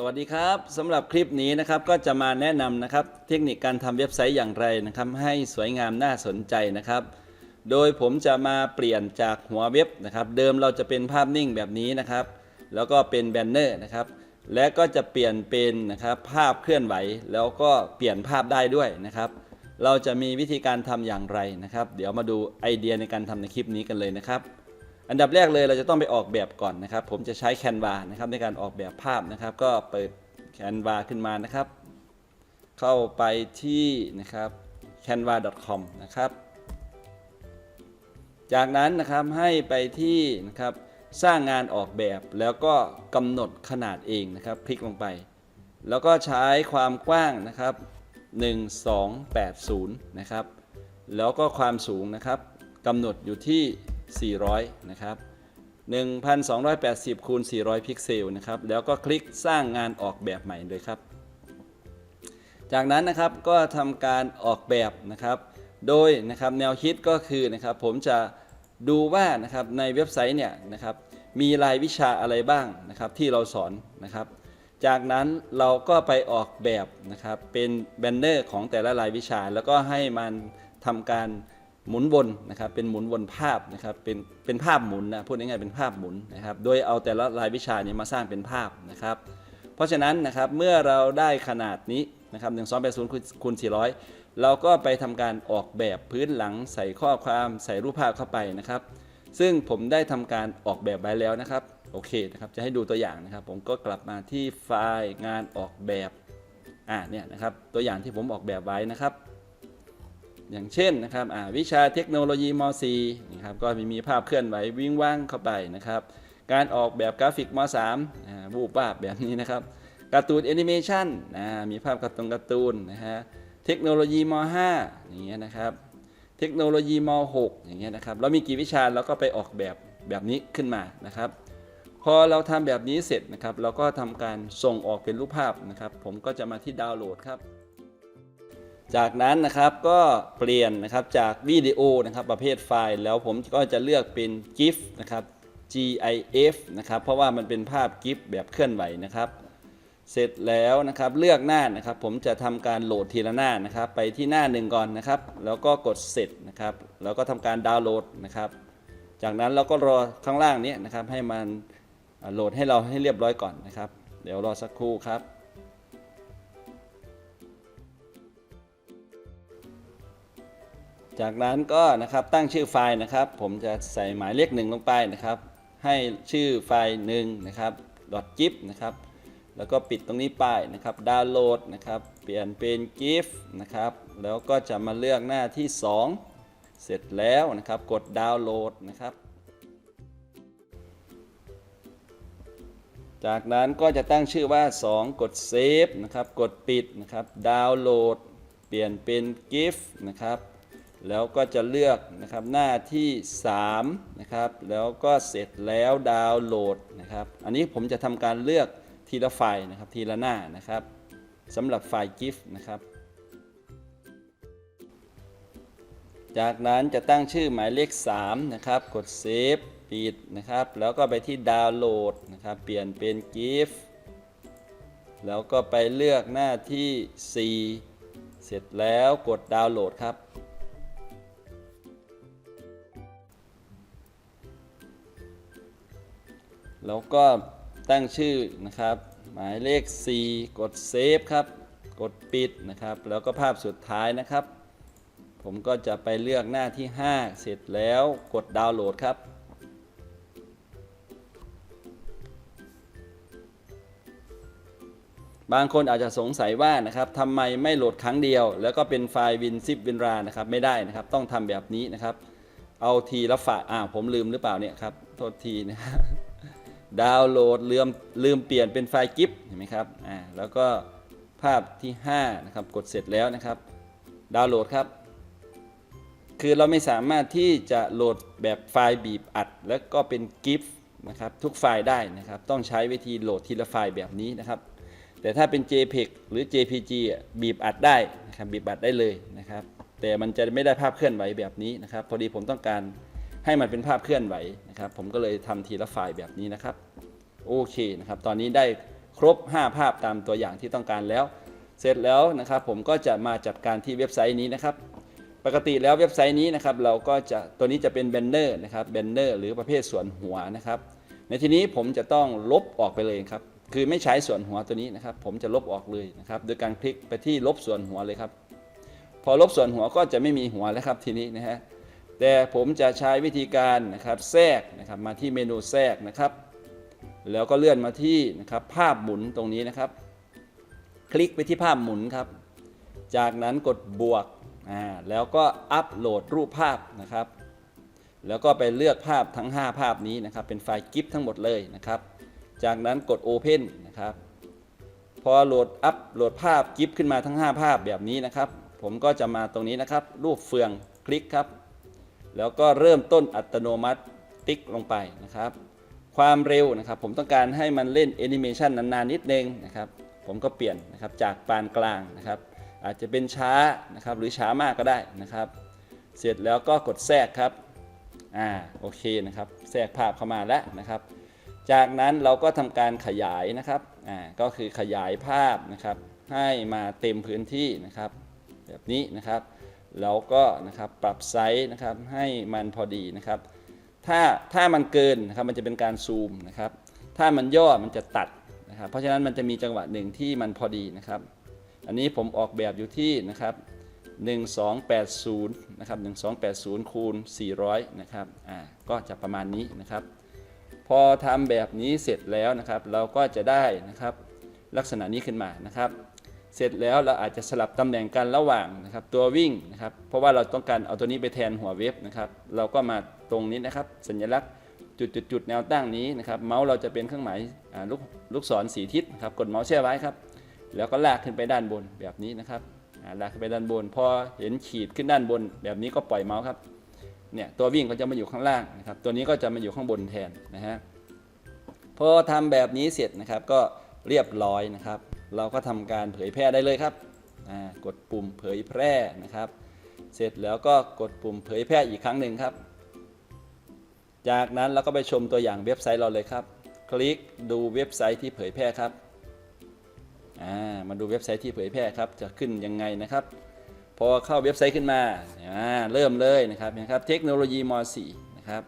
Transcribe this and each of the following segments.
สวัสดีครับสำหรับคลิปนี้นะครับก็จะมาแนะนำนะครับเทคนิคการทำเว็บไซต์อย่างไรนะครับให้สวยงามน่าสนใจนะครับ โดยผมจะมาเปลี่ยนจากหัวเว็บนะครับ เดิมเราจะเป็นภาพนิ่งแบบนี้นะครับ แล้วก็เป็นแบนเนอร์นะครับ และก็จะเปลี่ยนเป็นนะครับภาพเคลื่อนไหว แล้วก็เปลี่ยนภาพได้ด้วยนะครับ เราจะมีวิธีการทำอย่างไรนะครับ เดี๋ยวมาดูไอเดียในการทำในคลิปนี้กันเลยนะครับ อันดับแรกเลยเราจะต้องไปออกแบบก่อนนะครับ ผมจะใช้ Canva นะครับในการออกแบบภาพนะครับ ก็เปิด Canva ขึ้นมานะครับ เข้าไปที่นะครับ canva.com นะครับ จากนั้นนะครับให้ไปที่นะครับสร้างงานออกแบบแล้วก็กำหนดขนาดเองนะครับ คลิกลงไป แล้วก็ใช้ความกว้างนะครับ 1280 นะครับ แล้วก็ความสูงนะครับกำหนดอยู่ที่ 400 นะครับ 1280 คูณ 400 พิกเซลนะครับ แล้วก็คลิกสร้างงานออกแบบใหม่เลยครับ จากนั้นนะครับก็ทำการออกแบบนะครับ โดยนะครับแนวคิดก็คือนะครับผมจะดูว่านะครับในเว็บไซต์เนี่ยนะครับมีรายวิชาอะไรบ้างนะครับที่เราสอนนะครับ จากนั้นเราก็ไปออกแบบนะครับเป็นแบนเนอร์ของแต่ละรายวิชา แล้วก็ให้มันทำการ หมุนวนนะครับเป็นหมุนวนภาพนะครับเป็นเป็นภาพหมุนนะพูดง่ายๆเป็นภาพหมุนนะครับโดยเอาแต่ละรายวิชานี้มาสร้างเป็นภาพนะครับ เพราะฉะนั้นนะครับเมื่อเราได้ขนาดนี้นะครับ1 2 8 0คูณ400เราก็ไปทำการออกแบบพื้นหลังใส่ข้อความใส่รูปภาพเข้าไปนะครับ ซึ่งผมได้ทำการออกแบบไว้แล้วนะครับโอเคนะครับจะให้ดูตัวอย่างนะครับ ผมก็กลับมาที่ไฟล์งานออกแบบอ่าเนี่ยนะครับตัวอย่างที่ผมออกแบบไว้นะครับ อย่างเช่นนะครับวิชาเทคโนโลยีม .4 นะครับก็มีมีภาพเคลื่อนไหววิ่งว่างเข้าไปนะครับ การออกแบบกราฟิกม .3 วูบวาบแบบนี้นะครับการ์ตูนแอนิเมชันนมีภาพการ์ตูนการ์ตูนนะฮะเทคโนโลยีม .5 อย่างเงี้ยนะครับ เทคโนโลยีม .6 อย่างเงี้ยนะครับเรามีกี่วิชาเราก็ไปออกแบบแบบนี้ขึ้นมานะครับพอเราทำแบบนี้เสร็จนะครับ เราก็ทำการส่งออกเป็นรูปภาพนะครับ ผมก็จะมาที่ดาวน์โหลดครับ จากนั้นนะครับก็เปลี่ยนนะครับจากวิดีโอนะครับประเภทไฟล์ แล้วผมก็จะเลือกเป็น GIF นะครับ GIF นะครับเพราะว่ามันเป็นภาพ GIF แบบเคลื่อนไหวนะครับ เสร็จแล้วนะครับเลือกหน้านะครับ ผมจะทำการโหลดทีละหน้านะครับ ไปที่หน้าหนึ่งก่อนนะครับ แล้วก็กดเสร็จนะครับ แล้วก็ทำการดาวน์โหลดนะครับ จากนั้นเราก็รอข้างล่างนี้นะครับให้มันโหลดให้เราให้เรียบร้อยก่อนนะครับ เดี๋ยวรอสักครู่ครับ จากนั้นก็นะครับตั้งชื่อไฟล์นะครับ ผมจะใส่หมายเลขหนึ่งลงไปนะครับ ให้ชื่อไฟล์หนึ่งนะครับ .gif นะครับ แล้วก็ปิดตรงนี้ไปนะครับดาวน์โหลดนะครับ เปลี่ยนเป็น GIF นะครับ แล้วก็จะมาเลือกหน้าที่ 2 เสร็จแล้วนะครับ กดดาวน์โหลดนะครับ จากนั้นก็จะตั้งชื่อว่า 2 กดเซฟนะครับ กดปิดนะครับ ดาวน์โหลด เปลี่ยนเป็น GIF นะครับ แล้วก็จะเลือกนะครับหน้าที่3นะครับแล้วก็เสร็จแล้วดาวน์โหลดนะครับ อันนี้ผมจะทำการเลือกทีละไฟล์นะครับทีละหน้านะครับสำหรับไฟล์ GIF นะครับ จากนั้นจะตั้งชื่อหมายเลข3นะครับกดเซฟปิดนะครับ แล้วก็ไปที่ดาวน์โหลดนะครับ เปลี่ยนเป็น GIF แล้วก็ไปเลือกหน้าที่ 4 เสร็จแล้วกดดาวน์โหลดครับ แล้วก็ตั้งชื่อนะครับ หมายเลข4กดเซฟครับ กดปิดนะครับ แล้วก็ภาพสุดท้ายนะครับ ผมก็จะไปเลือกหน้าที่ 5 เสร็จแล้วกดดาวน์โหลดครับบางคนอาจจะสงสัยว่านะครับทำไมไม่โหลดครั้งเดียว แล้วก็เป็นไฟล์วินซิปวินรานะครับไม่ได้นะครับ ต้องทำแบบนี้นะครับ เอาทีละฝาอ่าผมลืมหรือเปล่าเนี่ยครับโทษทีนะครับ ดาวน์โหลดลืมลืมเปลี่ยนเป็นไฟล์กิฟเห็นไหมครับอ่าแล้วก็ภาพที่5นะครับกดเสร็จแล้วนะครับ ดาวน์โหลดครับ คือเราไม่สามารถที่จะโหลดแบบไฟล์บีบอัด แล้วก็เป็นกิฟนะครับทุกไฟล์ได้นะครับต้องใช้วิธีโหลดทีละไฟล์แบบนี้นะครับ แต่ถ้าเป็น JPEG หรือ JPG อะบีบอัดได้นะครับบีบอัดได้เลยนะครับ แต่มันจะไม่ได้ภาพเคลื่อนไหวแบบนี้นะครับ พอดีผมต้องการ ให้มันเป็นภาพเคลื่อนไหวนะครับ ผมก็เลยทำทีละไฟล์แบบนี้นะครับ โอเคนะครับ ตอนนี้ได้ครบ 5 ภาพตามตัวอย่างที่ต้องการแล้ว เสร็จแล้วนะครับ ผมก็จะมาจัดการที่เว็บไซต์นี้นะครับ ปกติแล้วเว็บไซต์นี้นะครับ เราก็จะตัวนี้จะเป็นแบนเนอร์นะครับแบนเนอร์หรือประเภทส่วนหัวนะครับ ในที่นี้ผมจะต้องลบออกไปเลยครับ คือไม่ใช้ส่วนหัวตัวนี้นะครับ ผมจะลบออกเลยนะครับ โดยการคลิกไปที่ลบส่วนหัวเลยครับ พอลบส่วนหัวก็จะไม่มีหัวแล้วครับทีนี้นะฮะ แต่ผมจะใช้วิธีการนะครับแทรกนะครับมาที่เมนูแทรกนะครับ แล้วก็เลื่อนมาที่นะครับภาพหมุนตรงนี้นะครับ คลิกไปที่ภาพหมุนครับ จากนั้นกดบวกอ่าแล้วก็อัปโหลดรูปภาพนะครับ แล้วก็ไปเลือกภาพทั้ง 5 ภาพนี้นะครับ เป็นไฟล์กิฟทั้งหมดเลยนะครับ จากนั้นกด Open นะครับ พอโหลดอัปโหลดภาพกิฟขึ้นมาทั้ง 5 ภาพแบบนี้นะครับ ผมก็จะมาตรงนี้นะครับ รูปเฟืองคลิกครับ แล้วก็เริ่มต้นอัตโนมัติติ๊กลงไปนะครับ ความเร็วนะครับ ผมต้องการให้มันเล่นแอนิเมชันนานๆนิดนึงนะครับ ผมก็เปลี่ยนนะครับจากปานกลางนะครับ อาจจะเป็นช้านะครับหรือช้ามากก็ได้นะครับ เสร็จแล้วก็กดแทรกครับอ่าโอเคนะครับแทรกภาพเข้ามาแล้วนะครับ จากนั้นเราก็ทำการขยายนะครับอ่าก็คือขยายภาพนะครับ ให้มาเต็มพื้นที่นะครับ แบบนี้นะครับ เราก็นะครับปรับไซส์นะครับให้มันพอดีนะครับ ถ้าถ้ามันเกินนะครับมันจะเป็นการซูมนะครับ ถ้ามันย่อมันจะตัดนะครับ เพราะฉะนั้นมันจะมีจังหวะหนึ่งที่มันพอดีนะครับ อันนี้ผมออกแบบอยู่ที่นะครับ1280นะครับ1280คูณ400นะครับอ่าก็จะประมาณนี้นะครับ พอทำแบบนี้เสร็จแล้วนะครับ เราก็จะได้นะครับลักษณะนี้ขึ้นมานะครับ เสร็จแล้วเราอาจจะสลับตำแหน่งกันระหว่างนะครับตัววิ่งนะครับ เพราะว่าเราต้องการเอาตัวนี้ไปแทนหัวเว็บนะครับ เราก็มาตรงนี้นะครับ สัญลักษณ์จุดจุดจุดแนวตั้งนี้นะครับเมาส์เราจะเป็นเครื่องหมายลูกลูกศรสีทิศครับกดเมาส์แช่ไว้ครับ แล้วก็ลากขึ้นไปด้านบนแบบนี้นะครับลากขึ้นไปด้านบน พอเห็นขีดขึ้นด้านบน แบบนี้ก็ปล่อยเมาส์ครับเนี่ยตัววิ่งก็จะมาอยู่ข้างล่างนะครับตัวนี้ก็จะมาอยู่ข้างบนแทนนะฮะพอทำแบบนี้เสร็จนะครับก็เรียบร้อยนะครับ เราก็ทำการเผยแพร่ได้เลยครับกดปุ่มเผยแพร่นะครับ เสร็จแล้วก็กดปุ่มเผยแพร่อีกครั้งหนึ่งครับ จากนั้นเราก็ไปชมตัวอย่างเว็บไซต์เราเลยครับ คลิกดูเว็บไซต์ที่เผยแพร่ครับามาดูเว็บไซต์ที่เผยแพร่ครับ จะขึ้นยังไงนะครับ พอเข้าเว็บไซต์ขึ้นมาอ่าเริ่มเลยนะครับนะครับ เทคโนโลยีม .4 นะครับ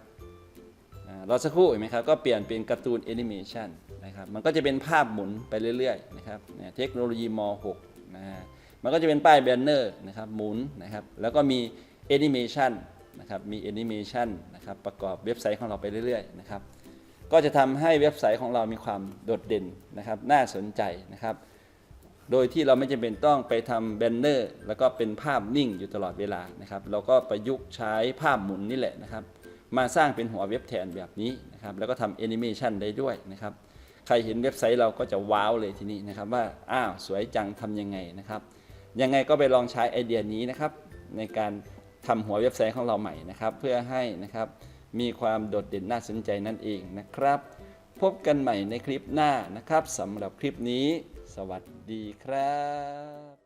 อ่ารอสักครู่เห็นไหมครับ ก็เปลี่ยนเป็นการ์ตูนแอนิเมชัน นะครับมันก็จะเป็นภาพหมุนไปเรื่อยๆนะครับเทคโนโลยีม .6 นะฮะมันก็จะเป็นป้ายแบนเนอร์นะครับหมุนนะครับแล้วก็มีแอนิเมชันนะครับมีแอนิเมชันนะครับประกอบเว็บไซต์ของเราไปเรื่อยๆนะครับก็จะทำให้เว็บไซต์ของเรามีความโดดเด่นนะครับน่าสนใจนะครับ โดยที่เราไม่จำเป็นต้องไปทำแบนเนอร์ แล้วก็เป็นภาพนิ่งอยู่ตลอดเวลานะครับ เราก็ประยุกต์ใช้ภาพหมุนนี่แหละนะครับ มาสร้างเป็นหัวเว็บแทนแบบนี้นะครับ แล้วก็ทำแอนิเมชันได้ด้วยนะครับ ครเห็นเว็บไซต์เราก็จะว้าวเลยทีนี้นะครับว่าอ้าวสวยจังทำยังไงนะครับยังไงก็ไปลองใช้ไอเดียนี้นะครับ ในการทำหัวเว็บไซต์ของเราใหม่นะครับ เพื่อให้นะครับมีความโดดเด่นน่าสนใจนั่นเองนะครับ พบกันใหม่ในคลิปหน้านะครับสำหรับคลิปนี้ สวัสดีครับ